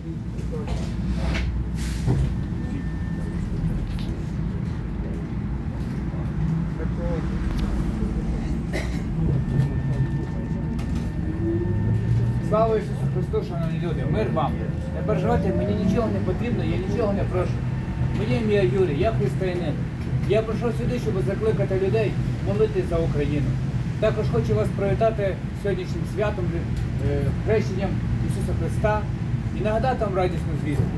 Слава Ісусу Христу, шановні люди, мир вам. Не переживайте, мені нічого не потрібно, я нічого не прошу. Моє ім'я Юрій, я християнин. Я прийшов сюди, щоб закликати людей молитись за Україну. Також хочу вас привітати сьогоднішнім святом, е, хрещенням Ісуса Христа і нагадати вам радісну звістку.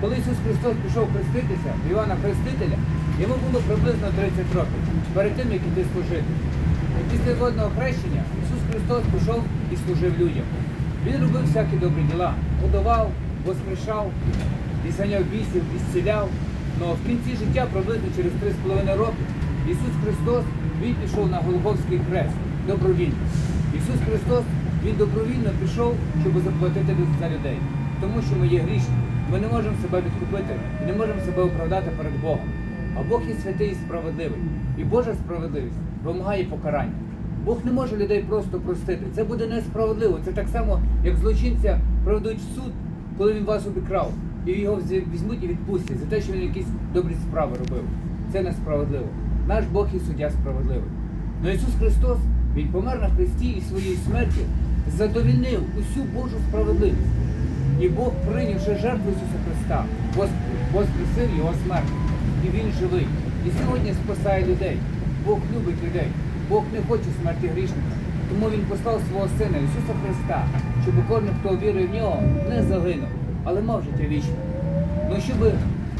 Коли Ісус Христос пішов хреститися Івана Хрестителя, йому було приблизно 30 років перед тим, як іти служити. І після водного хрещення Ісус Христос пішов і служив людям. Він робив всякі добрі діла, годував, воскрешав, ізганяв бісів, ісціляв. Но в кінці життя, приблизно через 3,5 роки, Ісус Христос Він пішов на Голгофський хрест добровільно. Ісус Христос Він добровільно пішов, щоб заплатити за людей. Тому що ми є грішні. Ми не можемо себе відкупити і не можемо себе оправдати перед Богом. А Бог є святий і справедливий. І Божа справедливість вимагає покарання. Бог не може людей просто простити. Це буде несправедливо. Це так само, як злочинця проведуть в суд, коли він вас обікрав, і його візьмуть і відпустять за те, що він якісь добрі справи робив. Це несправедливо. Наш Бог і суддя справедливий. Но Ісус Христос, Він помер на Христі і своєю смертю задовільнив усю Божу справедливість. І Бог, прийнявши жертву Ісуса Христа, вос- воскресив Його смерть. І Він живий. І сьогодні спасає людей. Бог любить людей. Бог не хоче смерті грішника. Тому Він послав свого Сина Ісуса Христа, щоб кожен, хто вірує в нього, не загинув, але мав життя вічне. Ну, щоб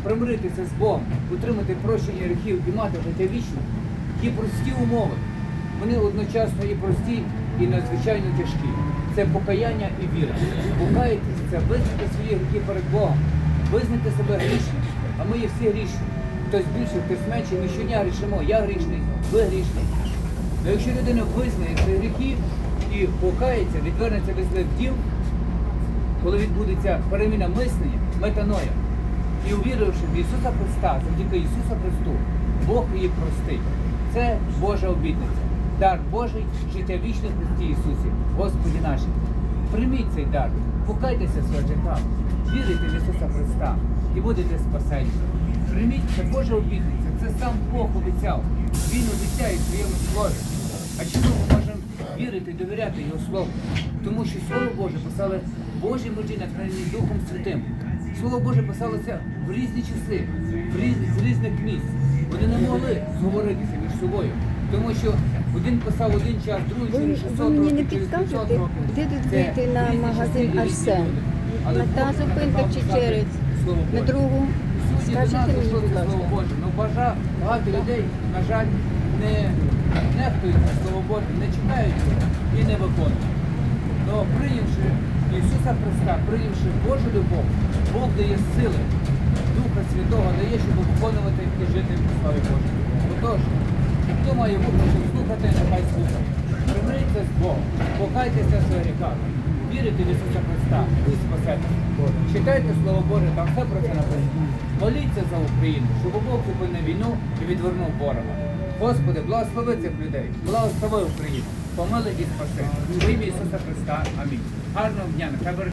примиритися з Богом, отримати прощення гріхів і мати життя вічне, є прості умови. Вони одночасно і прості, і надзвичайно тяжкі. Це покаяння і віра. Покаятися це визнати свої гріхи перед Богом, визнати себе грішним, а ми є всі грішні. Хтось більше, хтось менше, ми щодня грішимо. Я грішний, ви грішний. Але якщо людина визнає свої гріхи і покається, відвернеться від злих діл, коли відбудеться переміна мислення, метаноя, і увіривши в Ісуса Христа, завдяки Ісусу Христу, Бог її простить. Це Божа обітниця. Дар Божий, життя вічне в Христі Ісусі, Господі нашим. Прийміть цей дар, покайтеся своїх вірите в Ісуса Христа і будете спасені. Прийміть це Божа обітниця, це сам Бог обіцяв. Він обіцяє в своєму слові. А чому ми можемо вірити, довіряти Його Слову? Тому що Слово Боже писали Божі мужі, натхнені Духом Святим. Слово Боже писалося в різні часи, в різні, з різних місць. Вони не могли зговоритися між собою. Тому що один писав один час, другий Ви, через 600 ви мені не років, через 500 підскажете, років. де тут Це вийти на різні магазин різні Арсен? люди. Але На та зупинка чи писати через? Слово На Боже. другу? Сьогодні до нас Скажіть мені, дійшло будь це Слово. Боже. Ну бажа, багато людей, на жаль, не нехтують це Слово Боже, не читають його і не виконують. Но прийнявши Ісуса Христа, прийнявши Божу любов, Бог дає сили, Духа Святого дає, щоб виконувати і жити в славі Божій. Отож, хто має вухо, слухати, нехай слухає. Примиріться з Богом, покайтеся в своїх гріхах, вірите в Ісуса Христа і спасете. Читайте Слово Боже, там все про це написано. Моліться за Україну, щоб Бог зупинив війну і відвернув ворога. Господи, благослови цих людей, благослови Україну, помили і спаси. В ім'я Ісуса Христа. Амінь. Гарного дня,